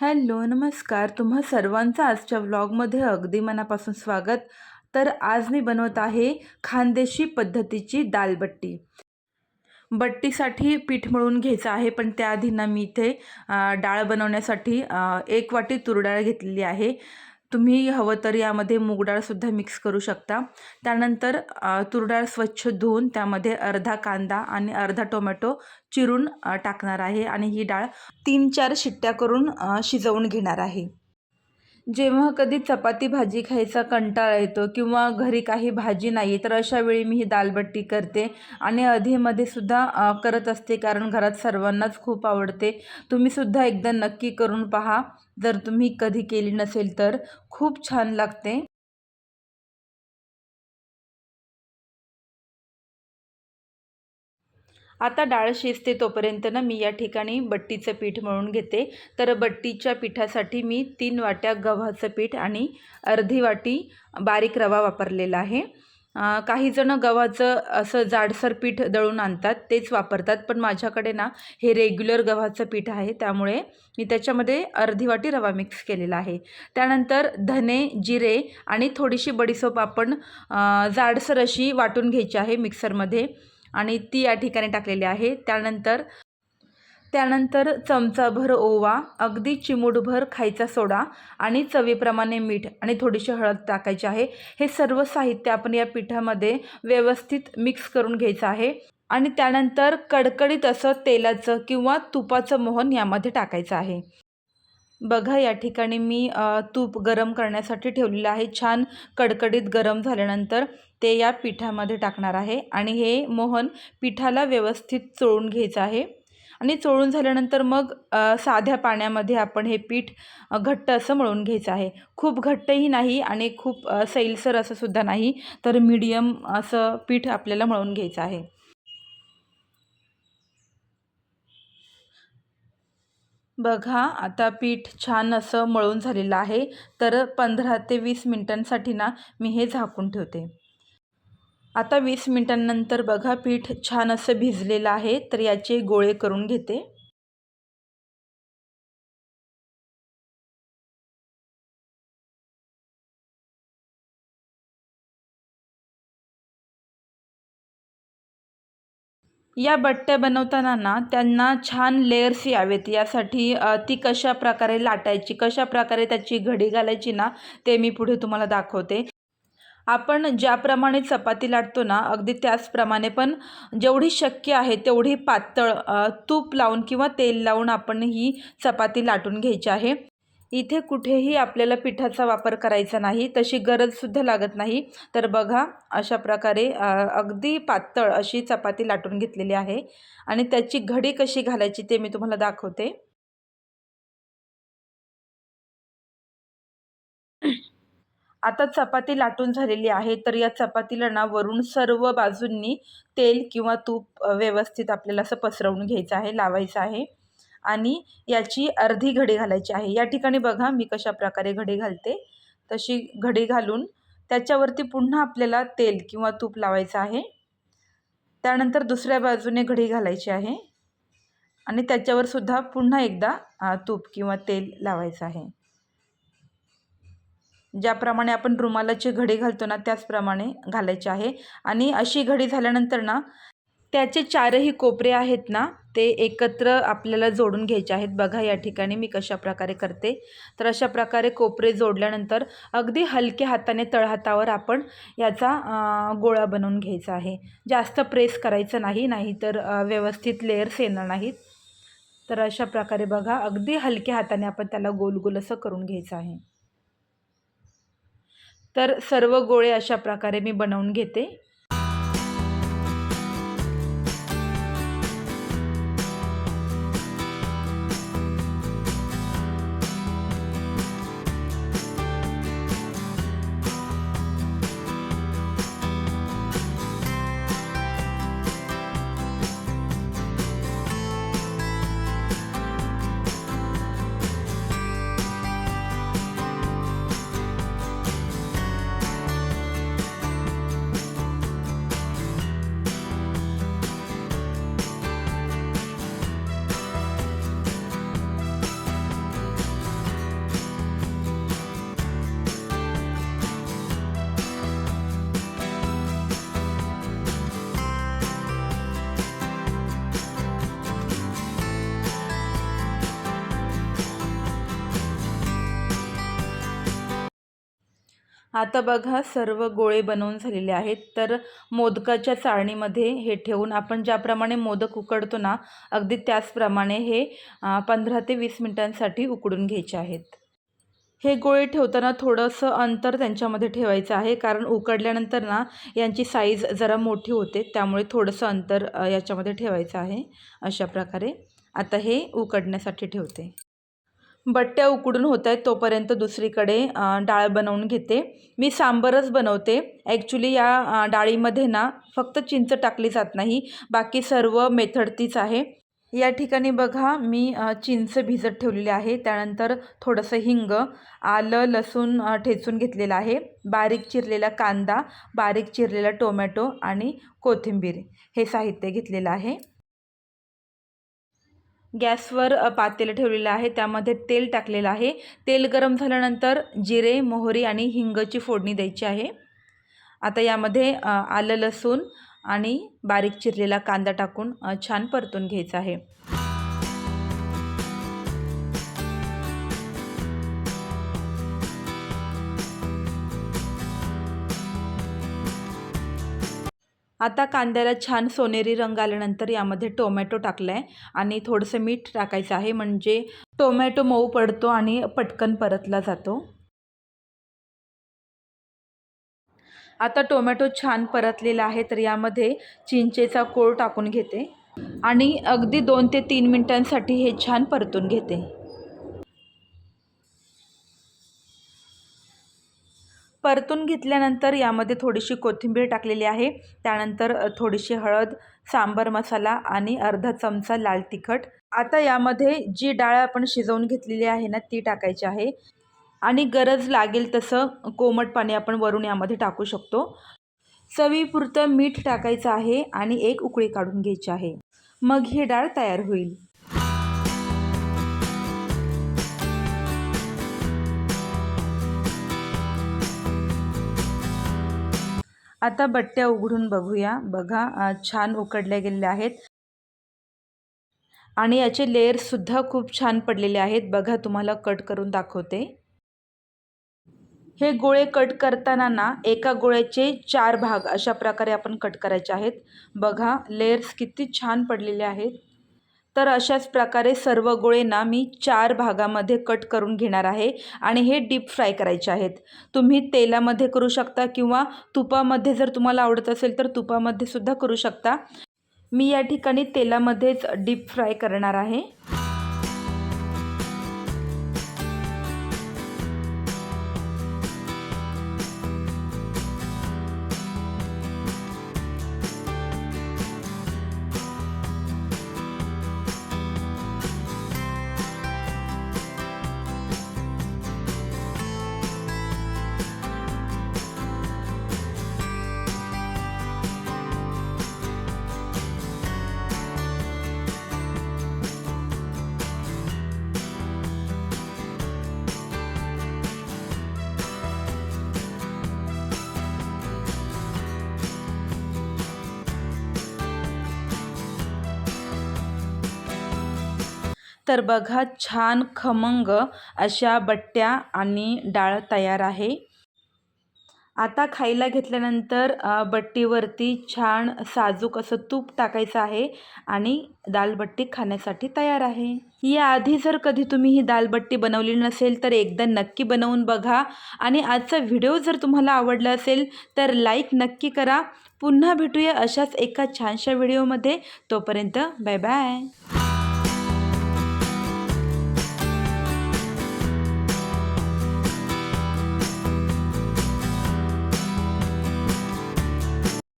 Hello नमस्कार. तुम्हा सर्वांचं आजच्या व्लॉगमध्ये अगदी मनापासून स्वागत. तर आज मी बनवत आहे खानदेशी पद्धतीची दालबट्टी. बट्टीसाठी पीठ मळून घ्यायचं आहे पण त्याआधी ना मी इथे डाळ बनवण्यासाठी एक वाटी तूर डाळ घेतलेली आहे. तुम्ही हवं तर यामध्ये मूग डाळसुद्धा मिक्स करू शकता. त्यानंतर तुरडाळ स्वच्छ धुवून त्यामध्ये अर्धा कांदा आणि अर्धा टोमॅटो चिरून टाकणार आहे आणि ही डाळ तीन चार शिट्ट्या करून शिजवून घेणार आहे. जेव्हा कधी चपाती भाजी खायचा कंटाळा येतो किंवा घरी काही भाजी नाही तर अशा वेळी मी ही दालबट्टी करते आणि अधेमध्ये सुद्धा करत असते कारण घरात सर्वांनाच खूप आवडते. तुम्ही सुद्धा एकदा नक्की करून पहा. जर तुम्ही कधी केली नसेल तर खूप छान लागते. आता डाळ शिजते तोपर्यंत ना मी या ठिकाणी बट्टीचं पीठ मळून घेते. तर बट्टीच्या पिठासाठी मी तीन वाट्या गव्हाचं पीठ आणि अर्धी वाटी बारीक रवा वापरलेला आहे. काहीजणं काही जण गव्हाचं असं जाडसर पीठ दळून आणतात तेच वापरतात. पण माझ्याकडे ना हे रेग्युलर गव्हाचं पीठ आहे त्यामुळे मी त्याच्यामध्ये अर्धी वाटी रवा मिक्स केलेला आहे. त्यानंतर धने जिरे आणि थोडीशी बडीसोप आपण जाडसर अशी वाटून घ्यायची आहे मिक्सरमध्ये. आणि ती या ठिकाणी टाकलेली आहे. त्यानंतर त्यानंतर चमचाभर ओवा अगदी चिमूटभर खायचा सोडा आणि चवीप्रमाणे मीठ आणि थोडीशी हळद टाकायची आहे. हे सर्व साहित्य आपण या पिठामध्ये व्यवस्थित मिक्स करून घ्यायचं आहे आणि त्यानंतर कडकडीत असं तेलाचं किंवा तुपाचं मोहन यामध्ये टाकायचं आहे. बघा या ठिकाणी मी तूप गरम करण्यासाठी ठेवलेलं आहे. छान कडकडीत गरम झाल्यानंतर ते या पिठामध्ये टाकणार आहे. आणि हे मोहन पिठाला व्यवस्थित चोळून घ्यायचं आहे. आणि चोळून झाल्यानंतर मग साध्या पाण्यामध्ये आपण हे पीठ घट्ट असं मळून घ्यायचं आहे. खूप घट्टही नाही आणि खूप सैलसर असं सुद्धा नाही. तर मीडियम असं पीठ आपल्याला मळून घ्यायचं आहे. बघा आता पीठ छान असं मळून झालेलं आहे. तर पंधरा ते वीस मिनटांसाठी ना मी हे झाकून ठेवते. आता वीस मिनटांनंतर बघा पीठ छान असं भिजलेलं आहे. तर याचे गोळे करून घेते. या बट्ट्या बनवताना ना त्यांना छान लेयर्स यावेत. यासाठी ती कशा प्रकारे लाटायची कशा प्रकारे त्याची घडी घालायची ना ते मी पुढे तुम्हाला दाखवते. आपण ज्याप्रमाणे चपाती लाटतो ना अगदी त्याचप्रमाणे पण जेवढी शक्य आहे तेवढी पातळ तूप लावून किंवा तेल लावून आपण ही चपाती लाटून घ्यायची आहे. इथे कुठेही आपल्याला पिठाचा वापर करायचा नाही तशी गरजसुद्धा लागत नाही. तर बघा अशा प्रकारे अगदी पातळ अशी चपाती लाटून घेतलेली आहे. आणि त्याची घडी कशी घालायची ते मी तुम्हाला दाखवते. आता चपाती लाटून झालेली आहे. तर या चपातीला ना वरून सर्व बाजूंनी तेल किंवा तूप व्यवस्थित आपल्याला असं पसरवून घ्यायचं आहे लावायचं आहे. आणि याची अर्धी घडी घालायची आहे. या ठिकाणी बघा मी कशा प्रकारे घडी घालते. तशी घडी घालून त्याच्यावरती पुन्हा आपल्याला तेल किंवा तूप लावायचं आहे. त्यानंतर दुसऱ्या बाजूने घडी घालायची आहे. आणि त्याच्यावर सुद्धा पुन्हा एकदा तूप किंवा तेल लावायचं आहे. ज्याप्रमाणे आपण रुमालाची घडी घालतो ना त्याचप्रमाणे घालायची आहे. आणि अशी घडी झाल्यानंतर ना त्याचे चारही कोपरे आहेत ना ते एकत्र आपल्याला जोडून घ्यायचे आहेत. बघा या ठिकाणी मी कशा प्रकारे करते. तर अशा प्रकारे कोपरे जोडल्यानंतर अगदी हलक्या हाताने तळहातावर आपण याचा गोळा बनवून घ्यायचा आहे. जास्त प्रेस करायचं नाही नाहीतर व्यवस्थित लेअर्स येणार नाहीत. तर अशा प्रकारे बघा अगदी हलक्या हाताने आपण त्याला गोल गोल असं करून घ्यायचं आहे. तर सर्व गोळे अशा प्रकारे मी बनवून घेते. आता बघा सर्व गोळे बनवून झालेले आहेत. तर मोदकाच्या चाळणीमध्ये हे ठेवून आपण ज्याप्रमाणे मोदक उकडतो ना अगदी त्याचप्रमाणे हे पंधरा ते वीस मिनटांसाठी उकडून घ्यायचे आहेत. हे गोळे ठेवताना थोडंसं अंतर त्यांच्यामध्ये ठेवायचं आहे कारण उकडल्यानंतर ना यांची साईज जरा मोठी होते त्यामुळे थोडंसं अंतर याच्यामध्ये ठेवायचं आहे अशा प्रकारे. आता हे उकडण्यासाठी ठेवते. बट्ट्या उकडून होत आहेत तोपर्यंत दुसरीकडे डाळ बनवून घेते. मी सांबरच बनवते. ॲक्च्युली या डाळीमध्ये ना फक्त चिंच टाकली जात नाही. बाकी सर्व मेथड तीच आहे. या ठिकाणी बघा मी चिंच भिजत ठेवलेली आहे. त्यानंतर थोडंसं हिंग आलं लसूण ठेचून घेतलेलं आहे. बारीक चिरलेला कांदा बारीक चिरलेला टोमॅटो आणि कोथिंबीर हे साहित्य घेतलेलं आहे. गॅसवर पातेलं ठेवलेलं आहे. त्यामध्ये तेल टाकलेलं आहे. तेल गरम झाल्यानंतर जिरे मोहरी आणि हिंगची फोडणी द्यायची आहे. आता यामध्ये आलं लसूण आणि बारीक चिरलेला कांदा टाकून छान परतून घ्यायचा आहे. आता कांद्याला छान सोनेरी रंग आल्यानंतर यामध्ये टोमॅटो टाकला आहे आणि थोडंसं मीठ टाकायचं आहे म्हणजे टोमॅटो मऊ पडतो आणि पटकन परतला जातो. आता टोमॅटो छान परतलेला आहे तर यामध्ये चिंचेचा कोळ टाकून घेते. आणि अगदी दोन ते तीन मिनटांसाठी हे छान परतून घेते. परतून घेतल्यानंतर यामध्ये थोडीशी कोथिंबीर टाकलेली आहे. त्यानंतर थोडीशी हळद सांबर मसाला आणि अर्धा चमचा लाल तिखट. आता यामध्ये जी डाळ आपण शिजवून घेतलेली आहे ना ती टाकायची आहे. आणि गरज लागेल तसं कोमट पाणी आपण वरून यामध्ये टाकू शकतो. चवीपुरतं मीठ टाकायचं आहे आणि एक उकळी काढून घ्यायची आहे. मग ही डाळ तयार होईल. आता बट्ट्या उघडून बघूया. बघा छान उकडल्या गेलेल्या आहेत. आणि याचे लेअर्ससुद्धा खूप छान पडलेले आहेत. बघा तुम्हाला कट करून दाखवते. हे गोळे कट करताना ना एका गोळ्याचे चार भाग अशा प्रकारे आपण कट करायचे आहेत. बघा लेअर्स किती छान पडलेले आहेत. तर अशाच प्रकारे सर्व गोळेना मी चार भागामध्ये कट करून घेणार आहे आणि हे डीप फ्राय करायचे आहेत. तुम्ही तेलामध्ये करू शकता किंवा तुपामध्ये जर तुम्हाला आवडत असेल तर तुपामध्ये सुद्धा करू शकता. मी या ठिकाणी तेलामध्येच डीप फ्राय करणार आहे. तर बघा छान खमंग अशा बट्ट्या आणि डाळ तयार आहे. आता खायला घेतल्यानंतर बट्टीवरती छान साजूक असं तूप टाकायचं आहे आणि दालबट्टी खाण्यासाठी तयार आहे. याआधी जर कधी तुम्ही ही दालबट्टी बनवली नसेल तर एकदा नक्की बनवून बघा. आणि आजचा व्हिडिओ जर तुम्हाला आवडला असेल तर लाईक नक्की करा. पुन्हा भेटूया अशाच एका छानशा व्हिडिओमध्ये. तोपर्यंत बाय बाय.